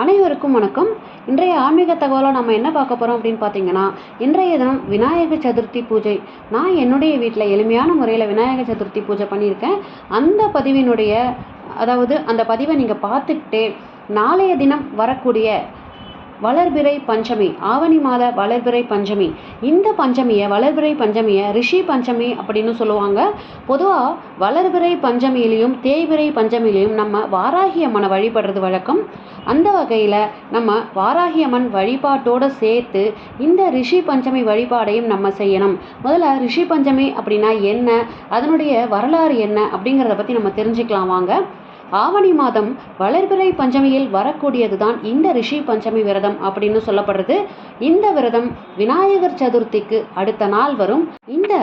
அனைவருக்கும் வணக்கம். இன்றைய ஆன்மீக தகவலை நம்ம என்ன பார்க்க போகிறோம் அப்படின்னு பார்த்தீங்கன்னா இன்றைய தினம் விநாயகர் சதுர்த்தி பூஜை. நான் என்னுடைய வீட்டில் எளிமையான முறையில் விநாயகர் சதுர்த்தி பூஜை பண்ணியிருக்கேன். அந்த பதிவினுடைய அதாவது அந்த பதிவை நீங்கள் பார்த்துக்கிட்டே நாளைய தினம் வரக்கூடிய வளர்பிறை பஞ்சமி ஆவணி மாத வளர்பிறை பஞ்சமி. இந்த பஞ்சமியை வளர்பிறை பஞ்சமியை ரிஷி பஞ்சமி அப்படின்னு சொல்லுவாங்க. பொதுவாக வளர்பிறை பஞ்சமியிலையும் தேய்பிறை பஞ்சமியிலையும் நம்ம வாராகி அம்மனை வழிபடுறது வழக்கம். அந்த வகையில் நம்ம வாராகி அம்மன் வழிபாட்டோடு சேர்த்து இந்த ரிஷி பஞ்சமி வழிபாடையும் நம்ம செய்யணும். முதல்ல ரிஷி பஞ்சமி அப்படின்னா என்ன? அதனுடைய வரலாறு என்ன? அப்படிங்கிறத பற்றி நம்ம தெரிஞ்சுக்கலாம் வாங்க. ஆவணி மாதம் வளர்பிறை பஞ்சமியில் வரக்கூடியது தான் இந்த ரிஷி பஞ்சமி விரதம் அப்படின்னு சொல்லப்படுறது. இந்த விரதம் விநாயகர் சதுர்த்திக்கு அடுத்த நாள் வரும். இந்த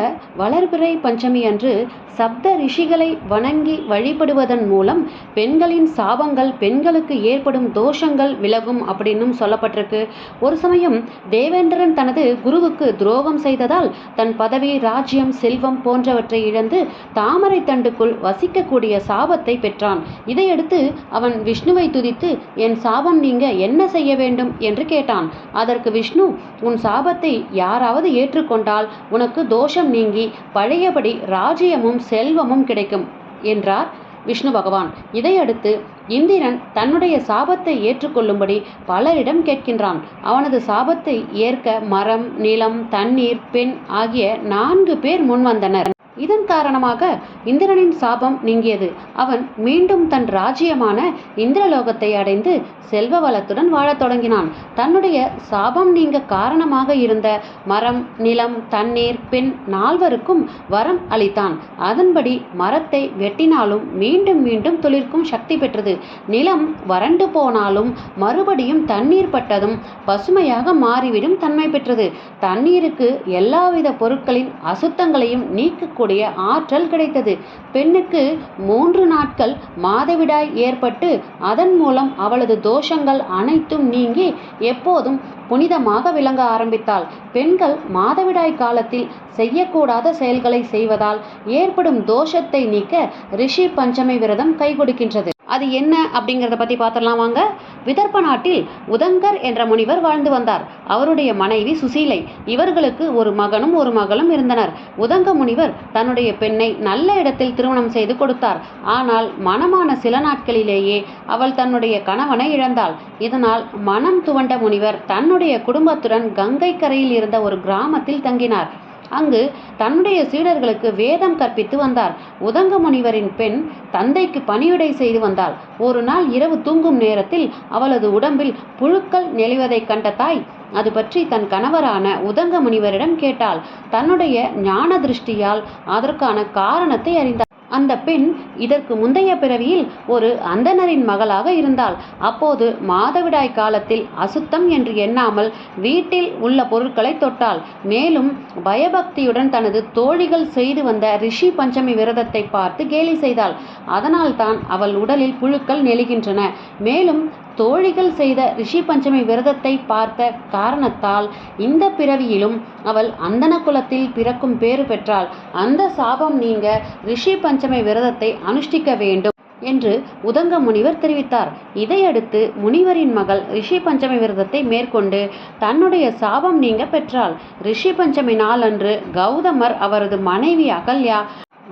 வளர்பிறை பஞ்சமி அன்று சப்த ரிஷிகளை வணங்கி வழிபடுவதன் மூலம் பெண்களின் சாபங்கள் பெண்களுக்கு ஏற்படும் தோஷங்கள் விலகும் அப்படின்னும் சொல்லப்பட்டிருக்கு. ஒரு சமயம் தேவேந்திரன் தனது குருவுக்கு துரோகம் செய்ததால் தன் பதவி ராஜ்யம் செல்வம் போன்றவற்றை இழந்து தாமரை தண்டுக்குள் வசிக்கக்கூடிய சாபத்தை பெற்றான். இதையடுத்து அவன் விஷ்ணுவை துதித்து என் சாபம் நீங்க என்ன செய்ய வேண்டும்? என்று கேட்டான். அதற்கு விஷ்ணு உன் சாபத்தை யாராவது ஏற்றுக்கொண்டால் உனக்கு தோஷம் நீங்கி பழையபடி ராஜ்யமும் செல்வமும் கிடைக்கும் என்றார் விஷ்ணு பகவான். இதையடுத்து இந்திரன் தன்னுடைய சாபத்தை ஏற்றுக்கொள்ளும்படி பலரிடம் கேட்கின்றான். அவனது சாபத்தை ஏற்க மரம் நிலம் தண்ணீர் பெண் ஆகிய நான்கு பேர் முன்வந்தனர். இதன் காரணமாக இந்திரனின் சாபம் நீங்கியது. அவன் மீண்டும் தன் ராஜ்யமான இந்திரலோகத்தை அடைந்து செல்வ வளத்துடன் வாழத் தொடங்கினான். தன்னுடைய சாபம் நீங்க காரணமாக இருந்த மரம் நிலம் தண்ணீர் பெண் நால்வருக்கும் வரம் அளித்தான். அதன்படி மரத்தை வெட்டினாலும் மீண்டும் மீண்டும் துளிர்க்கும் சக்தி பெற்றது. நிலம் வறண்டு போனாலும் மறுபடியும் தண்ணீர் பட்டதும் பசுமையாக மாறிவிடும் தன்மை பெற்றது. தண்ணீருக்கு எல்லாவித பொருட்களின் அசுத்தங்களையும் நீக்கக்கூடிய ஆற்றல் கிடைத்தது. பெண்ணுக்கு மூன்று நாட்கள் மாதவிடாய் ஏற்பட்டு அதன் மூலம் அவளது தோஷங்கள் அனைத்தும் நீங்கி எப்போதும் புனிதமாக விளங்க ஆரம்பித்தாள். பெண்கள் மாதவிடாய் காலத்தில் செய்யக்கூடாத செயல்களை செய்வதால் ஏற்படும் தோஷத்தை நீக்க ரிஷி பஞ்சமி விரதம் கை கொடுக்கின்றது அது என்ன அப்படிங்கிறத பற்றி பார்த்துடலாம் வாங்க. விதர்ப்ப நாட்டில் உதங்கர் என்ற முனிவர் வாழ்ந்து வந்தார். அவருடைய மனைவி சுசீலை. இவர்களுக்கு ஒரு மகனும் ஒரு மகளும் இருந்தனர். உதங்க முனிவர் தன்னுடைய பெண்ணை நல்ல இடத்தில் திருமணம் செய்து கொடுத்தார். ஆனால் மனமான சில நாட்களிலேயே அவள் தன்னுடைய கணவனை இழந்தாள். இதனால் மனம் துவண்ட முனிவர் தன்னுடைய குடும்பத்துடன் கங்கை கரையில் இருந்த ஒரு கிராமத்தில் தங்கினார். அங்கு தன்னுடைய சீடர்களுக்கு வேதம் கற்பித்து வந்தார். உதங்க முனிவரின் பெண் தந்தைக்கு பணிவிடை செய்து வந்தாள். ஒரு நாள் இரவு தூங்கும் நேரத்தில் அவளது உடம்பில் புழுக்கள் நெளிவதைக் கண்ட தாய் அது பற்றி தன் கணவரான உதங்க முனிவரிடம் கேட்டாள். தன்னுடைய ஞான திருஷ்டியால் அதற்கான காரணத்தை அறிந்தார் அந்த பெண் இதற்கு முந்தைய பிறவியில் ஒரு அந்தணரின் மகளாக இருந்தாள். அப்போது மாதவிடாய் காலத்தில் அசுத்தம் என்று எண்ணாமல் வீட்டில் உள்ள பொருட்களை தொட்டாள். மேலும் பயபக்தியுடன் தனது தோழிகள் செய்து வந்த ரிஷி பஞ்சமி விரதத்தை பார்த்து கேலி செய்தாள். அதனால்தான் அவள் உடலில் புழுக்கள் நெழுகின்றன மேலும் தோழிகள் செய்த ரிஷி பஞ்சமி விரதத்தை பார்த்த காரணத்தால் இந்த பிறவியிலும் அவள் அந்தன குலத்தில் பிறக்கும் பேறு பெற்றாள். அந்த சாபம் நீங்க ரிஷி பஞ்சமி விரதத்தை அனுஷ்டிக்க வேண்டும் என்று உதங்க முனிவர் தெரிவித்தார். இதையடுத்து முனிவரின் மகள் ரிஷி பஞ்சமி விரதத்தை மேற்கொண்டு தன்னுடைய சாபம் நீங்க பெற்றாள். ரிஷி பஞ்சமி நாளன்று கௌதமர் அவரது மனைவி அகல்யா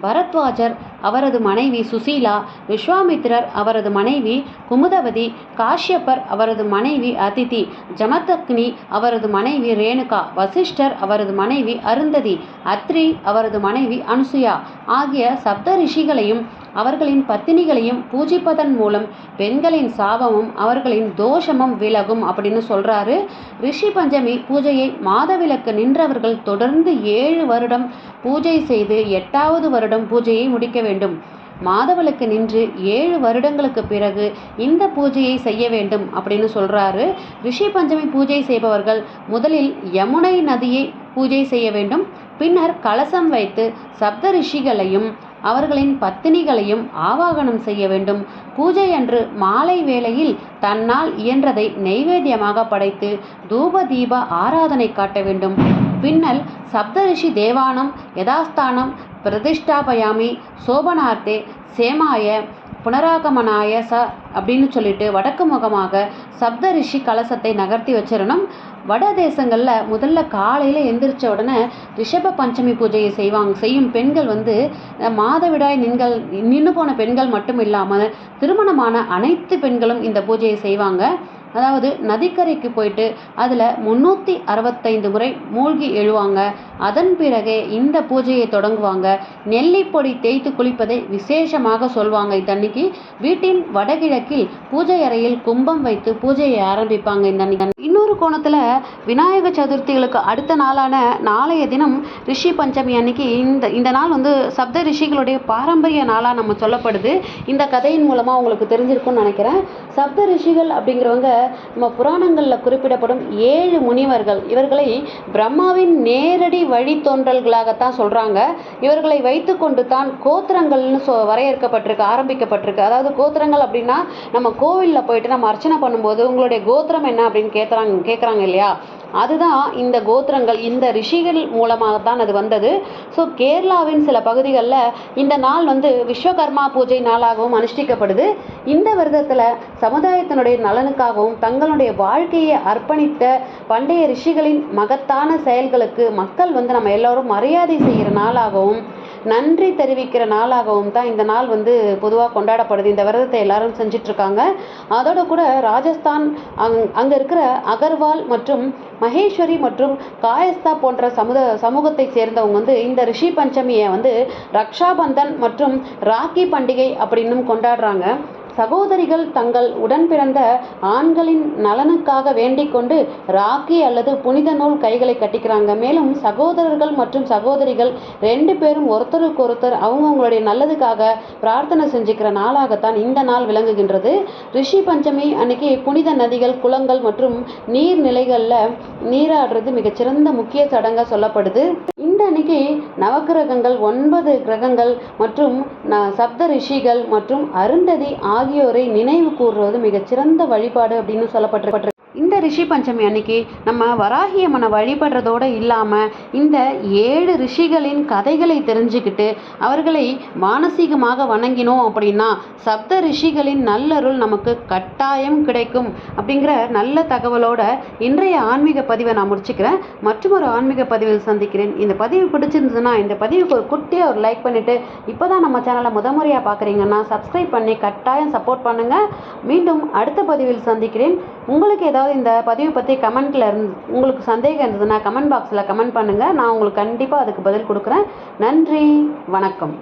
பரத்வாஜர் அவரது மனைவி சுசீலா விஸ்வாமித்திரர் அவரது மனைவி குமுதவதி காஷ்யப்பர் அவரது மனைவி அதிதி ஜமதக்னி அவரது மனைவி ரேணுகா வசிஷ்டர் அவரது மனைவி அருந்ததி அத்ரி அவரது மனைவி அனுசுயா ஆகிய சப்த ரிஷிகளையும் அவர்களின் பத்தினிகளையும் பூஜிப்பதன் மூலம் பெண்களின் சாபமும் அவர்களின் தோஷமும் விலகும் அப்படின்னு சொல்றாரு. ரிஷி பஞ்சமி பூஜையை மாதவிலக்கு நின்றவர்கள் தொடர்ந்து ஏழு வருடம் பூஜை செய்து எட்டாவது வருடம் பூஜையை முடிக்க வேண்டும். மாதவளுக்கு நின்று ஏழு வருடங்களுக்கு பிறகு இந்த பூஜையை செய்ய வேண்டும் அப்படின்னு சொல்கிறாரு ரிஷி பஞ்சமி பூஜை செய்பவர்கள் முதலில் யமுனை நதியை பூஜை செய்ய வேண்டும். பின்னர் கலசம் வைத்து சப்த ரிஷிகளையும் அவர்களின் பத்தினிகளையும் ஆவாகனம் செய்ய வேண்டும். பூஜை அன்று மாலை வேளையில் தன்னால் இயன்றதை நெய்வேத்தியமாக படைத்து தூப தீப ஆராதனை காட்ட வேண்டும். பின்னல் சப்தரிஷி தேவானம் யதாஸ்தானம் பிரதிஷ்டாபயாமி சோபனார்த்தே சேமாய புனராகமனாய ச அப்படின்னு சொல்லிட்டு வடக்கு முகமாக சப்த ரிஷி கலசத்தை நகர்த்தி வச்சிடணும் வட தேசங்களில் முதல்ல காலையில் எந்திரிச்ச உடனே ரிஷப பஞ்சமி பூஜையை செய்வாங்க. செய்யும் பெண்கள் வந்து மாதவிடாய் நின்கள் நின்று போன பெண்கள் மட்டும் இல்லாமல் திருமணமான அனைத்து பெண்களும் இந்த பூஜையை செய்வாங்க. அதாவது நதிக்கரைக்கு போயிட்டு அதில் முந்நூற்றி அறுபத்தைந்து முறை மூழ்கி எழுவாங்க. அதன் பிறகே இந்த பூஜையை தொடங்குவாங்க. நெல்லிப்பொடி தேய்த்து குளிப்பதை விசேஷமாக சொல்வாங்க இதன்னைக்கு வீட்டின் வடகிழக்கில் பூஜை அறையில் கும்பம் வைத்து பூஜையை ஆரம்பிப்பாங்க இந்த இன்னொரு கோணத்தில் விநாயக சதுர்த்திகளுக்கு அடுத்த நாளான நாளைய தினம் ரிஷி பஞ்சமி அன்னைக்கு இந்த இந்த நாள் வந்து சப்த ரிஷிகளுடைய பாரம்பரிய நாளாக நம்ம சொல்லப்படுது. இந்த கதையின் மூலமாக உங்களுக்கு தெரிஞ்சிருக்கும்னு நினைக்கிறேன். சப்த ரிஷிகள் அப்படிங்கிறவங்க நம்ம புராணங்களில் குறிப்பிடப்படும் ஏழு முனிவர்கள். இவர்களை பிரம்மாவின் நேரடி வழித்தோன்றல்களாகத்தான் சொல்கிறாங்க இவர்களை வைத்துக்கொண்டு தான் கோத்திரங்கள்னு சொ வரையறுக்கப்பட்டிருக்கு ஆரம்பிக்கப்பட்டிருக்கு. அதாவது கோத்திரங்கள் அப்படின்னா நம்ம கோவிலில் போயிட்டு நம்ம அர்ச்சனை பண்ணும்போது உங்களுடைய கோத்திரம் என்ன அப்படின்னு கேட்குறாங்க கேட்குறாங்க இல்லையா? அதுதான் இந்த கோத்திரங்கள் இந்த ரிஷிகள் மூலமாக தான் அது வந்தது. ஸோ கேரளாவின் சில பகுதிகளில் இந்த நாள் வந்து விஸ்வகர்மா பூஜை நாளாகவும் அனுஷ்டிக்கப்படுது. இந்த விரதத்தில் சமுதாயத்தினுடைய நலனுக்காகவும் தங்களுடைய வாழ்க்கையை அர்ப்பணித்த பண்டைய ரிஷிகளின் மகத்தான செயல்களுக்கு மக்கள் வந்து நம்ம எல்லோரும் மரியாதை செய்கிற நாளாகவும் நன்றி தெரிவிக்கிற நாளாகவும் தான் இந்த நாள் வந்து பொதுவாக கொண்டாடப்படுது. இந்த விரதத்தை எல்லாரும் செஞ்சிட்ருக்காங்க. அதோட கூட ராஜஸ்தான் அங் அங்கே இருக்கிற அகர்வால் மற்றும் மகேஸ்வரி மற்றும் காயஸ்தா போன்ற சமுத சமூகத்தை சேர்ந்தவங்க வந்து இந்த ரிஷி பஞ்சமியை வந்து ரக்ஷாபந்தன் மற்றும் ராக்கி பண்டிகை அப்படின்னும் கொண்டாடுறாங்க. சகோதரிகள் தங்கள் உடன் பிறந்த ஆண்களின் நலனுக்காக வேண்டிக் கொண்டு ராக்கி அல்லது புனித நூல் கைகளை கட்டிக்கிறாங்க. மேலும் சகோதரர்கள் மற்றும் சகோதரிகள் ரெண்டு பேரும் ஒருத்தருக்கு ஒருத்தர் அவங்கவுங்களுடைய நல்லதுக்காக பிரார்த்தனை செஞ்சுக்கிற நாளாகத்தான் இந்த நாள் விளங்குகின்றது. ரிஷி பஞ்சமி அன்னைக்கு புனித நதிகள் குளங்கள் மற்றும் நீர்நிலைகளில் நீராடுறது மிகச்சிறந்த முக்கிய சடங்காக சொல்லப்படுது. இந்த அன்னைக்கு நவக்கிரகங்கள் ஒன்பது கிரகங்கள் மற்றும் ந- சப்த ரிஷிகள் மற்றும் அருந்ததி ஆகியோரை நினைவு கூறுவது மிகச்சிறந்த வழிபாடு அப்படின்னு சொல்லப்பட்டு இந்த ரிஷி பஞ்சமி அன்னைக்கு நம்ம வராகி அம்மனை வழிபடுறதோடு இல்லாமல் இந்த ஏழு ரிஷிகளின் கதைகளை தெரிஞ்சுக்கிட்டு அவர்களை மானசீகமாக வணங்கினோம் அப்படின்னா சப்த ரிஷிகளின் நல்லருள் நமக்கு கட்டாயம் கிடைக்கும் அப்படிங்கிற நல்ல தகவலோட இன்றைய ஆன்மீக பதிவை நான் முடிச்சுக்கிறேன். மற்றும் ஒரு ஆன்மீக பதிவில் சந்திக்கிறேன். இந்த பதிவு பிடிச்சிருந்ததுன்னா இந்த பதிவுக்கு ஒரு குட்டியாக ஒரு லைக் பண்ணிவிட்டு இப்போ தான் நம்ம சேனலை முத முறையாக பார்க்குறீங்கன்னா சப்ஸ்கிரைப் பண்ணி கட்டாயம் சப்போர்ட் பண்ணுங்கள் மீண்டும் அடுத்த பதிவில் சந்திக்கிறேன். உங்களுக்கு ஏதாவது இந்த பதிவு பற்றி கமெண்ட்டில் இருந்து உங்களுக்கு சந்தேகம் இருந்ததுன்னா கமெண்ட் பாக்ஸில் கமெண்ட் பண்ணுங்கள் நான் உங்களுக்கு கண்டிப்பாக அதுக்கு பதில் கொடுக்குறேன். நன்றி. வணக்கம்.